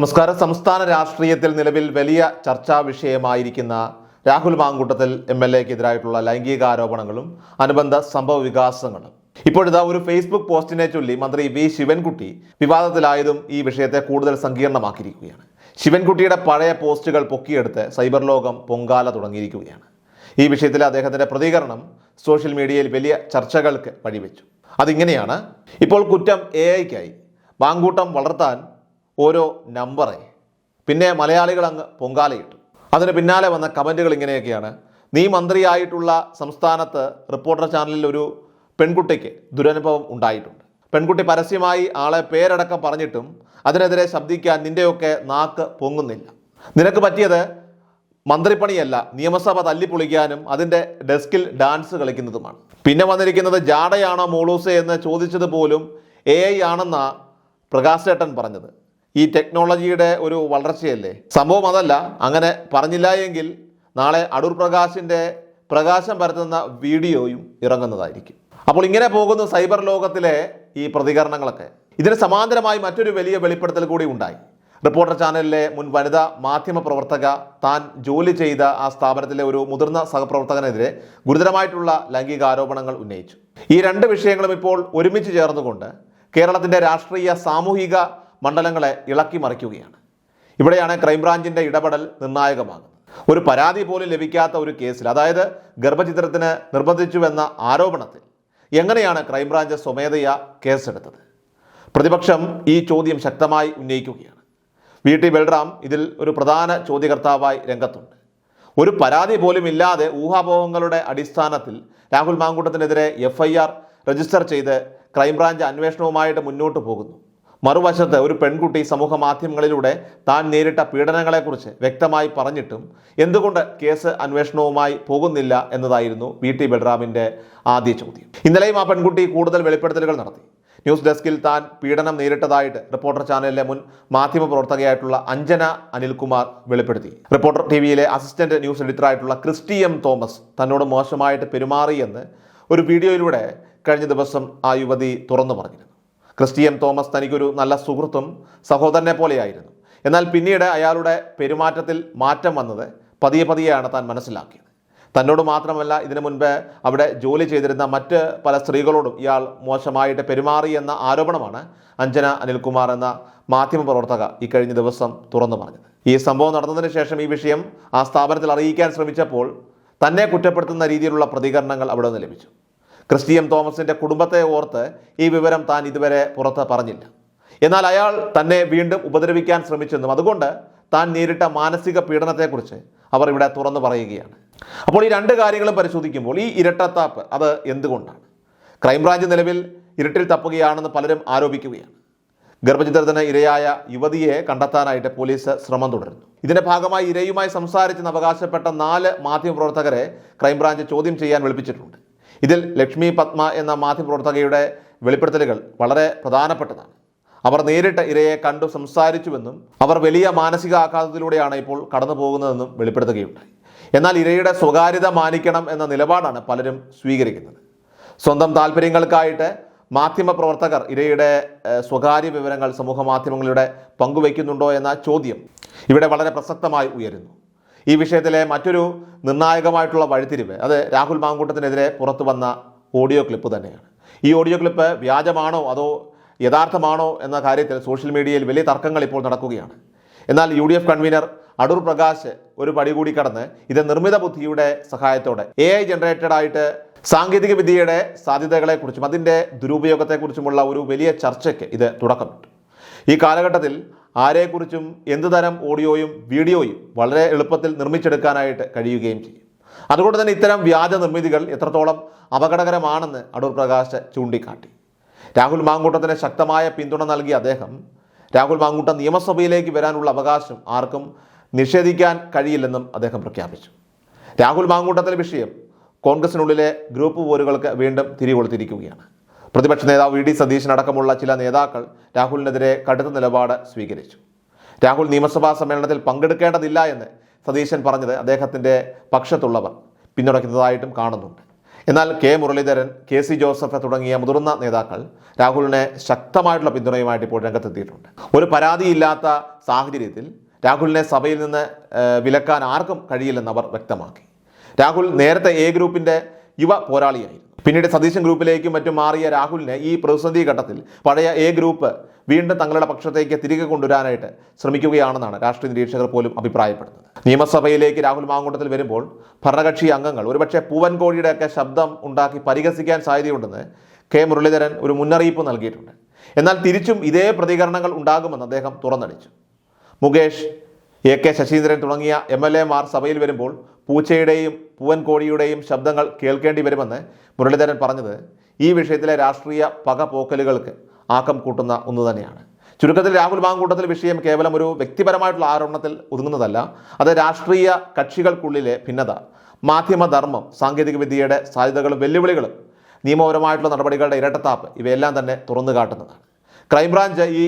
നമസ്കാരം. സംസ്ഥാന രാഷ്ട്രീയത്തിൽ നിലവിൽ വലിയ ചർച്ചാ വിഷയമായിരിക്കുന്ന രാഹുൽ മാങ്കൂട്ടത്തിൽ എം എൽ എക്കെതിരായിട്ടുള്ള ലൈംഗിക ആരോപണങ്ങളും അനുബന്ധ സംഭവ വികാസങ്ങളും. ഇപ്പോഴിതാ ഒരു ഫേസ്ബുക്ക് പോസ്റ്റിനെ ചൊല്ലി മന്ത്രി വി ശിവൻകുട്ടി വിവാദത്തിലായതും ഈ വിഷയത്തെ കൂടുതൽ സങ്കീർണമാക്കിയിരിക്കുകയാണ്. ശിവൻകുട്ടിയുടെ പഴയ പോസ്റ്റുകൾ പൊക്കിയെടുത്ത് സൈബർ ലോകം പൊങ്കാല തുടങ്ങിയിരിക്കുകയാണ്. ഈ വിഷയത്തിൽ അദ്ദേഹത്തിന്റെ പ്രതികരണം സോഷ്യൽ മീഡിയയിൽ വലിയ ചർച്ചകൾക്ക് വഴിവെച്ചു. അതിങ്ങനെയാണ് ഇപ്പോൾ കുറ്റം എ ഐക്കായി. മാങ്കൂട്ടം വളർത്താൻ ഓരോ നമ്പറെ. പിന്നെ മലയാളികൾ അങ്ങ് പൊങ്കാലയിട്ടു. അതിന് പിന്നാലെ വന്ന കമന്റുകൾ ഇങ്ങനെയൊക്കെയാണ്. നീ മന്ത്രിയായിട്ടുള്ള സംസ്ഥാനത്ത് റിപ്പോർട്ടർ ചാനലിൽ ഒരു പെൺകുട്ടിക്ക് ദുരനുഭവം ഉണ്ടായിട്ടുണ്ട്. പെൺകുട്ടി പരസ്യമായി ആളെ പേരടക്കം പറഞ്ഞിട്ടും അതിനെതിരെ ശബ്ദിക്കാൻ നിന്റെയൊക്കെ നാക്ക് പൊങ്ങുന്നില്ല. നിനക്ക് പറ്റിയത് മന്ത്രിപ്പണിയല്ല നിയമസഭ തല്ലിപ്പൊളിക്കാനും അതിന്റെ ഡെസ്കിൽ ഡാൻസ് കളിക്കുന്നതുമാണ്. പിന്നെ വന്നിരിക്കുന്നത് ജാടയാണോ മോളൂസെ എന്ന് ചോദിച്ചത് പോലും എ ഐ ആണെന്നാണ് പ്രകാശ് ചേട്ടൻ പറഞ്ഞത്. ഈ ടെക്നോളജിയുടെ ഒരു വളർച്ചയല്ലേ? സംഭവം അതല്ല. അങ്ങനെ പറഞ്ഞില്ല എങ്കിൽ നാളെ അടൂർ പ്രകാശിന്റെ പ്രകാശം പരത്തുന്ന വീഡിയോയും ഇറങ്ങുന്നതായിരിക്കും. അപ്പോൾ ഇങ്ങനെ പോകുന്ന സൈബർ ലോകത്തിലെ ഈ പ്രതികരണങ്ങളൊക്കെ ഇതിന് സമാന്തരമായി മറ്റൊരു വലിയ വെളിപ്പെടുത്തൽ കൂടി ഉണ്ടായി. റിപ്പോർട്ടർ ചാനലിലെ മുൻ വനിതാ മാധ്യമ പ്രവർത്തക താൻ ജോലി ചെയ്ത ആ സ്ഥാപനത്തിലെ ഒരു മുതിർന്ന സഹപ്രവർത്തകനെതിരെ ഗുരുതരമായിട്ടുള്ള ലൈംഗിക ആരോപണങ്ങൾ ഉന്നയിച്ചു. ഈ രണ്ട് വിഷയങ്ങളും ഇപ്പോൾ ഒരുമിച്ച് ചേർന്നുകൊണ്ട് കേരളത്തിന്റെ രാഷ്ട്രീയ സാമൂഹിക മണ്ഡലങ്ങളെ ഇളക്കി മറിക്കുകയാണ്. ഇവിടെയാണ് ക്രൈംബ്രാഞ്ചിന്റെ ഇടപെടൽ നിർണായകമാകുന്നത്. ഒരു പരാതി പോലും ലഭിക്കാത്ത ഒരു കേസിൽ അതായത് ഗർഭചിത്രത്തിന് നിർബന്ധിച്ചുവെന്ന ആരോപണത്തിൽ എങ്ങനെയാണ് ക്രൈംബ്രാഞ്ച് സ്വമേധയാ കേസെടുത്തത്? പ്രതിപക്ഷം ഈ ചോദ്യം ശക്തമായി ഉന്നയിക്കുകയാണ്. വി. ടി. ബൽറാം ഇതിൽ ഒരു പ്രധാന ചോദ്യകർത്താവായി രംഗത്തുണ്ട്. ഒരു പരാതി പോലും ഇല്ലാതെ ഊഹാപോഹങ്ങളുടെ അടിസ്ഥാനത്തിൽ രാഹുൽ മാങ്കൂട്ടത്തിനെതിരെ എഫ് ഐ ആർ രജിസ്റ്റർ ചെയ്ത് ക്രൈംബ്രാഞ്ച് അന്വേഷണവുമായിട്ട് മുന്നോട്ട് പോകുന്നു. മറുവശത്ത് ഒരു പെൺകുട്ടി സമൂഹ മാധ്യമങ്ങളിലൂടെ താൻ നേരിട്ട പീഡനങ്ങളെക്കുറിച്ച് വ്യക്തമായി പറഞ്ഞിട്ടും എന്തുകൊണ്ട് കേസ് അന്വേഷണവുമായി പോകുന്നില്ല എന്നതായിരുന്നു വി ടി ബൽറാമിന്റെ ആദ്യ ചോദ്യം. ഇന്നലെയും ആ പെൺകുട്ടി കൂടുതൽ വെളിപ്പെടുത്തലുകൾ നടത്തി. ന്യൂസ് ഡെസ്കിൽ താൻ പീഡനം നേരിട്ടതായിട്ട് റിപ്പോർട്ടർ ചാനലിലെ മുൻ മാധ്യമ പ്രവർത്തകയായിട്ടുള്ള അഞ്ജന അനിൽകുമാർ വെളിപ്പെടുത്തി. റിപ്പോർട്ടർ ടി വിയിലെ അസിസ്റ്റന്റ് ന്യൂസ് എഡിറ്ററായിട്ടുള്ള ക്രിസ്റ്റി എം തോമസ് തന്നോട് മോശമായിട്ട് പെരുമാറിയെന്ന് ഒരു വീഡിയോയിലൂടെ കഴിഞ്ഞ ദിവസം ആ യുവതി തുറന്നു പറഞ്ഞിരുന്നു. ക്രിസ്റ്റി എം തോമസ് തനിക്കൊരു നല്ല സുഹൃത്തും സഹോദരനെ പോലെയായിരുന്നു. എന്നാൽ പിന്നീട് അയാളുടെ പെരുമാറ്റത്തിൽ മാറ്റം വന്നത് പതിയെ പതിയെയാണ് താൻ മനസ്സിലാക്കിയത്. തന്നോട് മാത്രമല്ല ഇതിനു മുൻപ് അവിടെ ജോലി ചെയ്തിരുന്ന മറ്റ് പല സ്ത്രീകളോടും ഇയാൾ മോശമായിട്ട് പെരുമാറി എന്ന ആരോപണമാണ് അഞ്ജന അനിൽകുമാർ എന്ന മാധ്യമപ്രവർത്തക ഈ കഴിഞ്ഞ ദിവസം തുറന്നു പറഞ്ഞത്. ഈ സംഭവം നടന്നതിന് ശേഷം ഈ വിഷയം ആ സ്ഥാപനത്തിൽ അറിയിക്കാൻ ശ്രമിച്ചപ്പോൾ തന്നെ കുറ്റപ്പെടുത്തുന്ന രീതിയിലുള്ള പ്രതികരണങ്ങൾ അവിടെ നിന്ന് ലഭിച്ചു. ക്രിസ്റ്റിയം തോമസിന്റെ കുടുംബത്തെ ഓർത്ത് ഈ വിവരം താൻ ഇതുവരെ പുറത്ത് പറഞ്ഞില്ല. എന്നാൽ അയാൾ തന്നെ വീണ്ടും ഉപദ്രവിക്കാൻ ശ്രമിച്ചെന്നും അതുകൊണ്ട് താൻ നേരിട്ട മാനസിക പീഡനത്തെക്കുറിച്ച് അവർ ഇവിടെ തുറന്നു പറയുകയാണ്. അപ്പോൾ ഈ രണ്ട് കാര്യങ്ങളും പരിശോധിക്കുമ്പോൾ ഈ ഇരട്ടത്താപ്പ് അത് എന്തുകൊണ്ടാണ്? ക്രൈംബ്രാഞ്ച് നിലവിൽ ഇരുട്ടിൽ തപ്പുകയാണെന്ന് പലരും ആരോപിക്കുകയാണ്. ഗർഭചിത്രത്തിന് ഇരയായ യുവതിയെ കണ്ടെത്താനായിട്ട് പോലീസ് ശ്രമം തുടരുന്നു. ഇതിന്റെ ഭാഗമായി ഇരയുമായി സംസാരിച്ചെന്ന് അവകാശപ്പെട്ട നാല് മാധ്യമപ്രവർത്തകരെ ക്രൈംബ്രാഞ്ച് ചോദ്യം ചെയ്യാൻ വിളിപ്പിച്ചിട്ടുണ്ട്. ഇതിൽ ലക്ഷ്മി പത്മ എന്ന മാധ്യമപ്രവർത്തകയുടെ വെളിപ്പെടുത്തലുകൾ വളരെ പ്രധാനപ്പെട്ടതാണ്. അവർ നേരിട്ട് ഇരയെ കണ്ടു സംസാരിച്ചുവെന്നും അവർ വലിയ മാനസിക ആഘാതത്തിലൂടെയാണ് ഇപ്പോൾ കടന്നു പോകുന്നതെന്നും വെളിപ്പെടുത്തുകയുണ്ടായി. എന്നാൽ ഇരയുടെ സ്വകാര്യത മാനിക്കണം എന്ന നിലപാടാണ് പലരും സ്വീകരിക്കുന്നത്. സ്വന്തം താല്പര്യങ്ങൾക്കായിട്ട് മാധ്യമപ്രവർത്തകർ ഇരയുടെ സ്വകാര്യ വിവരങ്ങൾ സമൂഹ മാധ്യമങ്ങളുടെ പങ്കുവയ്ക്കുന്നുണ്ടോ എന്ന ചോദ്യം ഇവിടെ വളരെ പ്രസക്തമായി ഉയരുന്നു. ഈ വിഷയത്തിലെ മറ്റൊരു നിർണായകമായിട്ടുള്ള വഴിത്തിരിവ് അത് രാഹുൽ മാങ്കൂട്ടത്തിനെതിരെ പുറത്തു വന്ന ഓഡിയോ ക്ലിപ്പ് തന്നെയാണ്. ഈ ഓഡിയോ ക്ലിപ്പ് വ്യാജമാണോ അതോ യഥാർത്ഥമാണോ എന്ന കാര്യത്തിൽ സോഷ്യൽ മീഡിയയിൽ വലിയ തർക്കങ്ങൾ ഇപ്പോൾ നടക്കുകയാണ്. എന്നാൽ U D F convener Adoor Prakash ഒരു പടി കൂടി കടന്ന് ഇത് നിർമ്മിത ബുദ്ധിയുടെ സഹായത്തോടെ എ ഐ ജനറേറ്റഡ് ആയിട്ട് സാങ്കേതിക വിദ്യയുടെ സാധ്യതകളെക്കുറിച്ചും അതിന്റെ ദുരുപയോഗത്തെക്കുറിച്ചുമുള്ള ഒരു വലിയ ചർച്ചയ്ക്ക് ഇത് തുടക്കമിട്ടു. ഈ കാലഘട്ടത്തിൽ ആരെക്കുറിച്ചും എന്ത് തരം ഓഡിയോയും വീഡിയോയും വളരെ എളുപ്പത്തിൽ നിർമ്മിച്ചെടുക്കാനായിട്ട് കഴിയുകയും ചെയ്യും. അതുകൊണ്ട് തന്നെ ഇത്തരം വ്യാജ നിർമ്മിതികൾ എത്രത്തോളം അപകടകരമാണെന്ന് അടൂർ പ്രകാശ് ചൂണ്ടിക്കാട്ടി. രാഹുൽ മാങ്കൂട്ടത്തിന് ശക്തമായ പിന്തുണ നൽകിയ അദ്ദേഹം രാഹുൽ മാങ്കൂട്ടം നിയമസഭയിലേക്ക് വരാനുള്ള അവകാശം ആർക്കും നിഷേധിക്കാൻ കഴിയില്ലെന്നും അദ്ദേഹം പ്രഖ്യാപിച്ചു. രാഹുൽ മാങ്കൂട്ടത്തിലെ വിഷയം കോൺഗ്രസിനുള്ളിലെ ഗ്രൂപ്പ് പോരുകൾക്ക് വീണ്ടും തിരികൊളുത്തിരിക്കുകയാണ്. പ്രതിപക്ഷ നേതാവ് വി ഡി സതീശനടക്കമുള്ള ചില നേതാക്കൾ രാഹുലിനെതിരെ കടുത്ത നിലപാട് സ്വീകരിച്ചു. രാഹുൽ നിയമസഭാ സമ്മേളനത്തിൽ പങ്കെടുക്കേണ്ടതില്ല എന്ന് സതീശൻ പറഞ്ഞത് അദ്ദേഹത്തിന്റെ പക്ഷത്തുള്ളവർ പിന്തുണയ്ക്കുന്നതായിട്ടും കാണുന്നുണ്ട്. എന്നാൽ K Muraleedharan K C Joseph തുടങ്ങിയ മുതിർന്ന നേതാക്കൾ രാഹുലിനെ ശക്തമായിട്ടുള്ള പിന്തുണയുമായിട്ട് ഇപ്പോൾ രംഗത്തെത്തിയിട്ടുണ്ട്. ഒരു പരാതിയില്ലാത്ത സാഹചര്യത്തിൽ രാഹുലിനെ സഭയിൽ നിന്ന് വിലക്കാൻ ആർക്കും കഴിയില്ലെന്ന് അവർ വ്യക്തമാക്കി. രാഹുൽ നേരത്തെ എ ഗ്രൂപ്പിന്റെ യുവ പോരാളിയായിരുന്നു. പിന്നീട് സതീശൻ ഗ്രൂപ്പിലേക്കും മറ്റും മാറിയ രാഹുലിനെ ഈ പ്രതിസന്ധി ഘട്ടത്തിൽ പഴയ എ ഗ്രൂപ്പ് വീണ്ടും തങ്ങളുടെ പക്ഷത്തേക്ക് തിരികെ കൊണ്ടുവരാനായിട്ട് ശ്രമിക്കുകയാണെന്നാണ് രാഷ്ട്രീയ നിരീക്ഷകർ പോലും അഭിപ്രായപ്പെടുന്നത്. നിയമസഭയിലേക്ക് രാഹുൽ മാങ്കൂട്ടത്തിൽ വരുമ്പോൾ ഭരണകക്ഷി അംഗങ്ങൾ ഒരുപക്ഷെ പൂവൻ കോഴിയുടെയൊക്കെ ശബ്ദം ഉണ്ടാക്കി പരിഹസിക്കാൻ സാധ്യതയുണ്ടെന്ന് കെ മുരളീധരൻ ഒരു മുന്നറിയിപ്പ് നൽകിയിട്ടുണ്ട്. എന്നാൽ തിരിച്ചും ഇതേ പ്രതികരണങ്ങൾ ഉണ്ടാകുമെന്ന് അദ്ദേഹം തുറന്നടിച്ചു. മുകേഷ് എ കെ ശശീന്ദ്രൻ തുടങ്ങിയ എം എൽ എമാർ സഭയിൽ വരുമ്പോൾ പൂച്ചയുടെയും പൂവൻ കോഴിയുടെയും ശബ്ദങ്ങൾ കേൾക്കേണ്ടി വരുമെന്ന് മുരളീധരൻ പറഞ്ഞത് ഈ വിഷയത്തിലെ രാഷ്ട്രീയ പകപോക്കലുകൾക്ക് ആക്കം കൂട്ടുന്ന ഒന്ന് തന്നെയാണ്. ചുരുക്കത്തിൽ രാഹുൽ മാങ്കൂട്ടത്തിൽ വിഷയം കേവലം ഒരു വ്യക്തിപരമായിട്ടുള്ള ആരോപണത്തിൽ ഒതുങ്ങുന്നതല്ല അത് രാഷ്ട്രീയ കക്ഷികൾക്കുള്ളിലെ ഭിന്നത. മാധ്യമധർമ്മം സാങ്കേതികവിദ്യയുടെ സാധ്യതകളും വെല്ലുവിളികളും നിയമപരമായിട്ടുള്ള നടപടികളുടെ ഇരട്ടത്താപ്പ് ഇവയെല്ലാം തന്നെ തുറന്നു കാട്ടുന്നതാണ്. ക്രൈംബ്രാഞ്ച് ഈ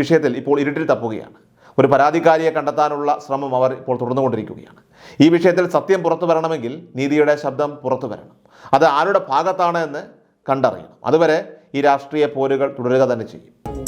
വിഷയത്തിൽ ഇപ്പോൾ ഇരുട്ടിൽ തപ്പുകയാണ്. ഒരു പരാതിക്കാരിയെ കണ്ടെത്താനുള്ള ശ്രമം അവർ ഇപ്പോൾ തുടർന്നുകൊണ്ടിരിക്കുകയാണ്. ഈ വിഷയത്തിൽ സത്യം പുറത്തു വരണമെങ്കിൽ നീതിയുടെ ശബ്ദം പുറത്തു വരണം. അത് ആരുടെ ഭാഗത്താണ് എന്ന് കണ്ടറിയണം. അതുവരെ ഈ രാഷ്ട്രീയ പോരുകൾ തുടരുക തന്നെ ചെയ്യും.